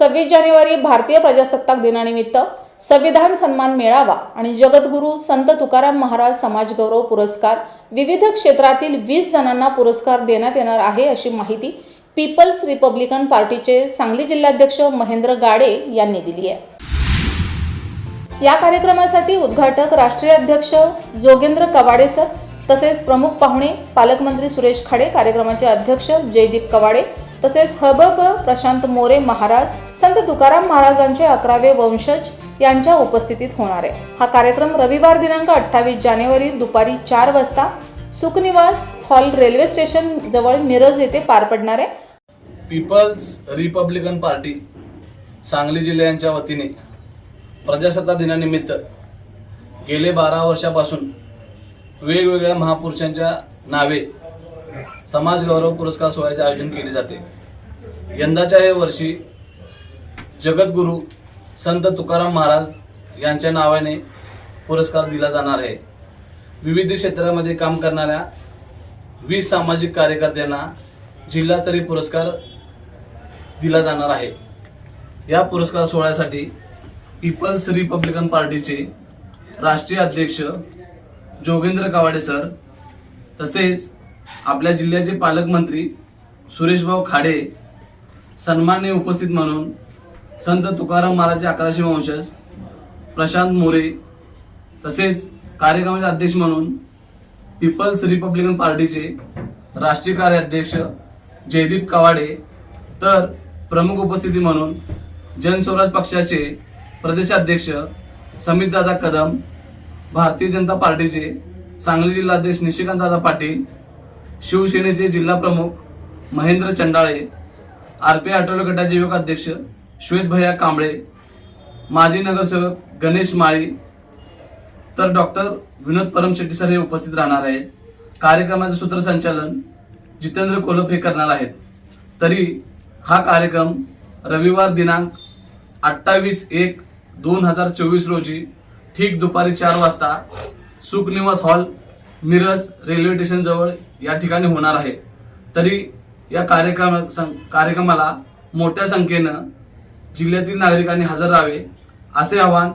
सव्वीस जानेवारी भारतीय प्रजासत्ताक दिनानिमित्त संविधान सन्मान मेळावा आणि जगद्गुरू संत तुकाराम महाराज समाज गौरव पुरस्कार विविध क्षेत्रातील वीस जणांना पुरस्कार देण्यात येणार आहे अशी माहिती पीपल्स रिपब्लिकन पार्टीचे सांगली जिल्हाध्यक्ष महेंद्र गाडे यांनी दिली आहे. या कार्यक्रमासाठी उद्घाटक राष्ट्रीय अध्यक्ष जोगेंद्र कवाडे सर तसेच प्रमुख पाहुणे पालकमंत्री सुरेश खाडे कार्यक्रमाचे अध्यक्ष जयदीप कवाडे तसेच हबब प्रशांत मोरे महाराज संत तुकाराम महाराजांचे अकरावे वंशज यांच्या उपस्थितीत होणार आहे. हा कार्यक्रम रविवार दिनांक अठ्ठावीस जानेवारी दुपारी चार वाजता सुखनिवास हॉल रेल्वे स्टेशन जवळ मिरज येथे पार पडणार आहे. पीपल्स रिपब्लिकन पार्टी सांगली जिल्ह्यांच्या वतीने प्रजासत्ताक दिनानिमित्त गेले बारा वर्षापासून वेगवेगळ्या महापुरुषांच्या नावे समाजगौरव पुरस्कार सोहळ्याचे आयोजन केले जाते. यंदाच्या या वर्षी जगद्गुरू संत तुकाराम महाराज यांच्या नावाने पुरस्कार दिला जाणार आहे. विविध क्षेत्रामध्ये काम करणाऱ्या वीस सामाजिक कार्यकर्त्यांना जिल्हास्तरीय पुरस्कार दिला जाणार आहे. या पुरस्कार सोहळ्यासाठी पीपल्स रिपब्लिकन पार्टीचे राष्ट्रीय अध्यक्ष जोगेंद्र कवाडे सर तसेच आपल्या जिल्ह्याचे पालकमंत्री सुरेशभाऊ खाडे सन्मान्य उपस्थित म्हणून संत तुकाराम महाराजचे अकराशे वंशज प्रशांत मोरे तसेच कार्यक्रमाचे अध्यक्ष म्हणून पीपल्स रिपब्लिकन पार्टीचे राष्ट्रीय कार्याध्यक्ष जयदीप कवाडे तर प्रमुख उपस्थिती म्हणून जनस्वराज पक्षाचे प्रदेशाध्यक्ष समितदादा कदम भारतीय जनता पार्टीचे सांगली जिल्हाध्यक्ष निशिकांतदादा पाटील शिवसेनेचे जिल्हा प्रमुख महेंद्र चंडाळे आर पी आठवले गटाचे युवक अध्यक्ष श्वेत भैया कांबळे माजी नगरसेवक गणेश माळी तर डॉक्टर विनोद परमशेट्टी सर हे उपस्थित राहणार आहेत. कार्यक्रमाचे सूत्रसंचालन जितेंद्र कोलप हे करणार आहेत. तरी हा कार्यक्रम रविवार दिनांक अठ्ठावीस एक दोन हजार चोवीस रोजी ठीक दुपारी चार वाजता Sukhniwas hall Miraj railway station जवळ या ठिकाणी होणार आहे. तरी या कार्यक्रम सं- कार्यक्रमाला मोठ्या संख्येनं जिल्ह्यातील नागरिकांनी हजर राहावे असे आवाहन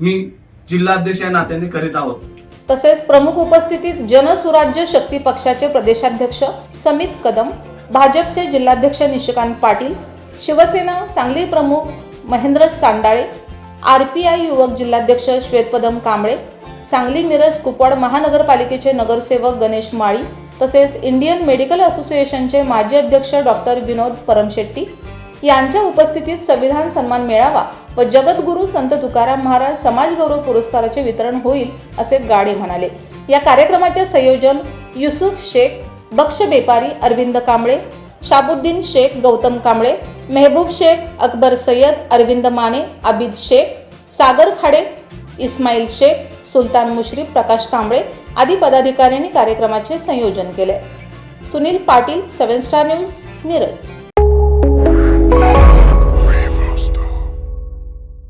मी जिल्हाध्यक्ष या नात्याने करीत आहोत. तसेच प्रमुख उपस्थितीत जनसुराज्य शक्ती पक्षाचे प्रदेशाध्यक्ष समित कदम भाजपचे जिल्हाध्यक्ष निशिकांत पाटील शिवसेना सांगली प्रमुख Mahendra Chandale R P I युवक जिल्हाध्यक्ष श्वेतपदम कांबळे सांगली मिरज कुपवाड महानगरपालिकेचे नगरसेवक गणेश माळी तसेच इंडियन मेडिकल असोसिएशनचे माजी अध्यक्ष डॉक्टर विनोद परमशेट्टी यांच्या उपस्थितीत संविधान सन्मान मेळावा व जगद्गुरू संत तुकाराम महाराज समाजगौरव पुरस्काराचे वितरण होईल असे गाडे म्हणाले. या कार्यक्रमाचे संयोजन युसुफ शेख बक्ष बेपारी अरविंद कांबळे शाबुद्दीन शेख गौतम कांबळे मेहबूब शेख अकबर सय्यद अरविंद माने आबिद शेख सागर खाडे इस्माईल शेख सुलतान मुश्रीफ प्रकाश कांबळे आदी पदाधिकाऱ्यांनी कार्यक्रमाचे संयोजन केले. Sunil Patil seven star news Miraj.